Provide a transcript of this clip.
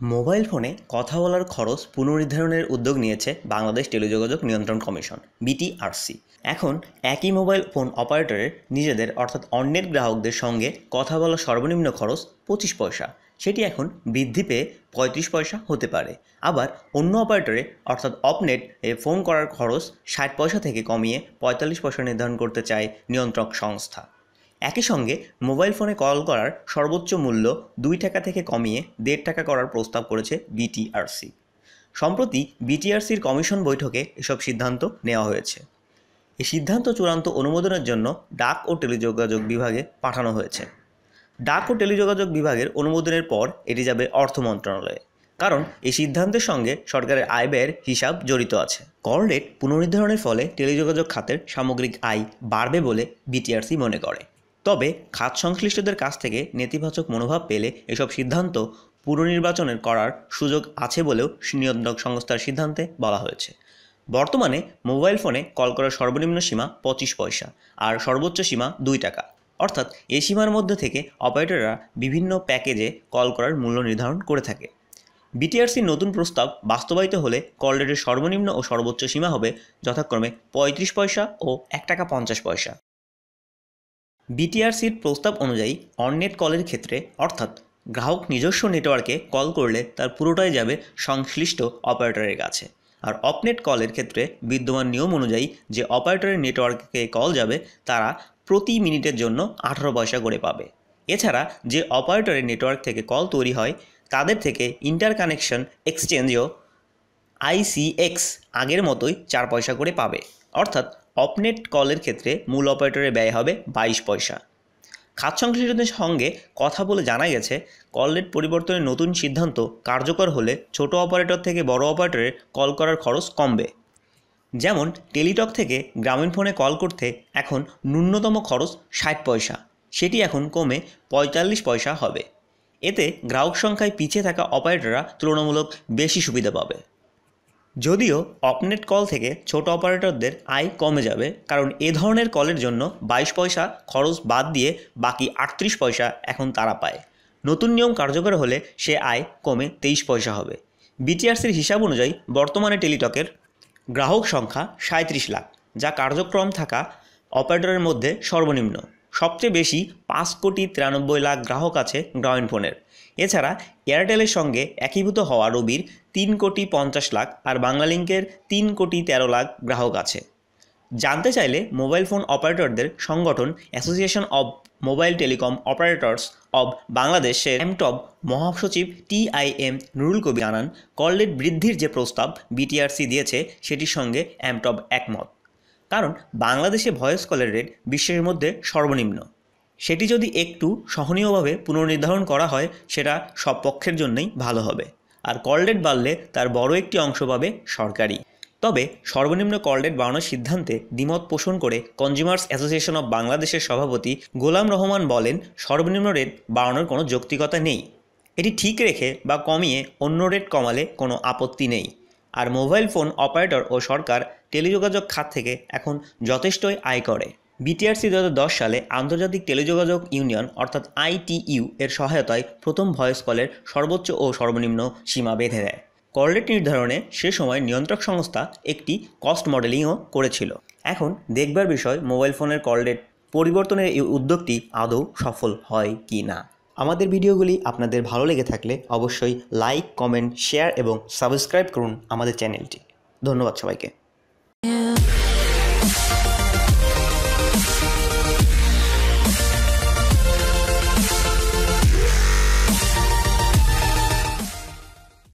Mobile ফোনে কথা বলার খরচ পুনর্নির্ধারণের উদ্যোগ নিয়েছে বাংলাদেশ টেলিযোগাযোগ নিয়ন্ত্রণ কমিশন, বিটিআরসি। এখন একই মোবাইল ফোন অপারেটরের নিজেদের, অর্থাৎ অন্যের গ্রাহকদের সঙ্গে কথা বলার সর্বনিম্ন খরচ পঁচিশ পয়সা। সেটি এখন বৃদ্ধি পেয়ে পঁয়ত্রিশ পয়সা হতে পারে। আবার অন্য অপারেটরে, অর্থাৎ অপনেট, এ ফোন করার খরচ ষাট পয়সা থেকে কমিয়ে পঁয়তাল্লিশ পয়সা নির্ধারণ করতে চায় নিয়ন্ত্রক সংস্থা। একই সঙ্গে মোবাইল ফোনে কল করার সর্বোচ্চ মূল্য দুই টাকা থেকে কমিয়ে দেড় টাকা করার প্রস্তাব করেছে বিটিআরসি। সম্প্রতি বিটিআরসির কমিশন বৈঠকে এসব সিদ্ধান্ত নেওয়া হয়েছে। এই সিদ্ধান্ত চূড়ান্ত অনুমোদনের জন্য ডাক ও টেলিযোগাযোগ বিভাগে পাঠানো হয়েছে। ডাক ও টেলিযোগাযোগ বিভাগের অনুমোদনের পর এটি যাবে অর্থ মন্ত্রণালয়ে। কারণ এই সিদ্ধান্তের সঙ্গে সরকারের আয় ব্যয়ের হিসাব জড়িত আছে। কর রেট পুনর্নির্ধারণের ফলে টেলিযোগাযোগ খাতের সামগ্রিক আয় বাড়বে বলে বিটিআরসি মনে করে। তবে খাত সংশ্লিষ্টদের কাছ থেকে নেতিবাচক মনোভাব পেলে এসব সিদ্ধান্ত পুনর্নির্বাচনের করার সুযোগ আছে বলেও নিয়ন্ত্রক সংস্থার সিদ্ধান্তে বলা হয়েছে। বর্তমানে মোবাইল ফোনে কল করার সর্বনিম্ন সীমা পঁচিশ পয়সা আর সর্বোচ্চ সীমা দুই টাকা। অর্থাৎ এই সীমার মধ্যে থেকে অপারেটররা বিভিন্ন প্যাকেজে কল করার মূল্য নির্ধারণ করে থাকে। বিটিআরসির নতুন প্রস্তাব বাস্তবায়িত হলে কল রেটের সর্বনিম্ন ও সর্বোচ্চ সীমা হবে যথাক্রমে পঁয়ত্রিশ পয়সা ও এক টাকা পঞ্চাশ পয়সা। বিটিআরসির প্রস্তাব অনুযায়ী অননেট কলের ক্ষেত্রে, অর্থাৎ গ্রাহক নিজস্ব নেটওয়ার্কে কল করলে তার পুরোটাই যাবে সংশ্লিষ্ট অপারেটরের কাছে। আর অপনেট কলের ক্ষেত্রে বিদ্যমান নিয়ম অনুযায়ী যে অপারেটরের নেটওয়ার্কে কল যাবে, তারা প্রতি মিনিটের জন্য আঠারো পয়সা করে পাবে। এছাড়া যে অপারেটরের নেটওয়ার্ক থেকে কল তৈরি হয়, তাদের থেকে ইন্টার কানেকশন এক্সচেঞ্জও আইসিএক্স আগের মতোই চার পয়সা করে পাবে। অর্থাৎ অপনেট কলের ক্ষেত্রে মূল অপারেটরের ব্যয় হবে বাইশ পয়সা। খাত সংশ্লিষ্টদের সঙ্গে কথা বলে জানা গেছে, কল রেট পরিবর্তনের নতুন সিদ্ধান্ত কার্যকর হলে ছোট অপারেটর থেকে বড় অপারেটরে কল করার খরচ কমবে। যেমন, টেলিটক থেকে গ্রামীণ ফোনে কল করতে এখন ন্যূনতম খরচ ষাট পয়সা, সেটি এখন কমে পঁয়তাল্লিশ পয়সা হবে। এতে গ্রাহক সংখ্যায় পিছিয়ে থাকা অপারেটররা তুলনামূলক বেশি সুবিধা পাবে। যদিও অপনেট কল থেকে ছোট অপারেটরদের আয় কমে যাবে, কারণ এ ধরনের কলের জন্য বাইশ পয়সা খরচ বাদ দিয়ে বাকি আটত্রিশ পয়সা এখন তারা পায়। নতুন নিয়ম কার্যকর হলে সে আয় কমে তেইশ পয়সা হবে। বিটিআরসির হিসাব অনুযায়ী বর্তমানে টেলিটকের গ্রাহক সংখ্যা সাঁত্রিশ লাখ, যা কার্যক্রম থাকা অপারেটরের মধ্যে সর্বনিম্ন। সবচেয়ে বেশি পাঁচ কোটি তিরানব্বই লাখ গ্রাহক আছে গ্রামীণ ফোনের। এছাড়া এয়ারটেলের সঙ্গে একীভূত হওয়া রবির তিন কোটি পঞ্চাশ লাখ আর বাংলালিংকের তিন কোটি তেরো লাখ গ্রাহক আছে। জানতে চাইলে মোবাইল ফোন অপারেটরদের সংগঠন association of mobile telecom operators of বাংলাদেশের এমটব মহাসচিব টিআইএম নুরুল কবি জানান, কল রেট বৃদ্ধির যে প্রস্তাব বিটিআরসি দিয়েছে সেটির সঙ্গে এমটব একমত। কারণ বাংলাদেশে ভয়েস কলের রেট বিশ্বের মধ্যে সর্বনিম্ন। সেটি যদি একটু সহনীয়ভাবে পুনর্নির্ধারণ করা হয়, সেটা সব পক্ষের জন্যই ভালো হবে। আর কল রেট বাড়লে তার বড় একটি অংশ পাবে সরকারি। তবে সর্বনিম্ন কল রেট বাড়ানোর সিদ্ধান্তে দ্বিমত পোষণ করে কনজিউমার্স অ্যাসোসিয়েশন অব বাংলাদেশের সভাপতি গোলাম রহমান বলেন, সর্বনিম্ন রেট বাড়ানোর কোনো যৌক্তিকতা নেই। এটি ঠিক রেখে বা কমিয়ে অন্য রেট কমালে কোনো আপত্তি নেই। আর মোবাইল ফোন অপারেটর ও সরকার টেলিযোগাযোগ খাত থেকে এখন যথেষ্টই আয় করে। বিটিআরসি দু হাজার দশ সালে আন্তর্জাতিক টেলিযোগাযোগ ইউনিয়ন, অর্থাৎ আইটিইউ, এর সহায়তায় প্রথম ভয়েস কলের সর্বোচ্চ ও সর্বনিম্ন সীমা বেঁধে দেয়। কল রেট নির্ধারণে সে সময় নিয়ন্ত্রক সংস্থা একটি কস্ট মডেলিংও করেছিল। এখন দেখবার বিষয়, মোবাইল ফোনের কল রেট পরিবর্তনের এই উদ্যোগটি আদৌ সফল হয় কি না? আমাদের ভিডিওগুলি আপনাদের ভালো লেগে থাকলে অবশ্যই লাইক, কমেন্ট, শেয়ার এবং সাবস্ক্রাইব করুন আমাদের চ্যানেলটি। ধন্যবাদ সবাইকে।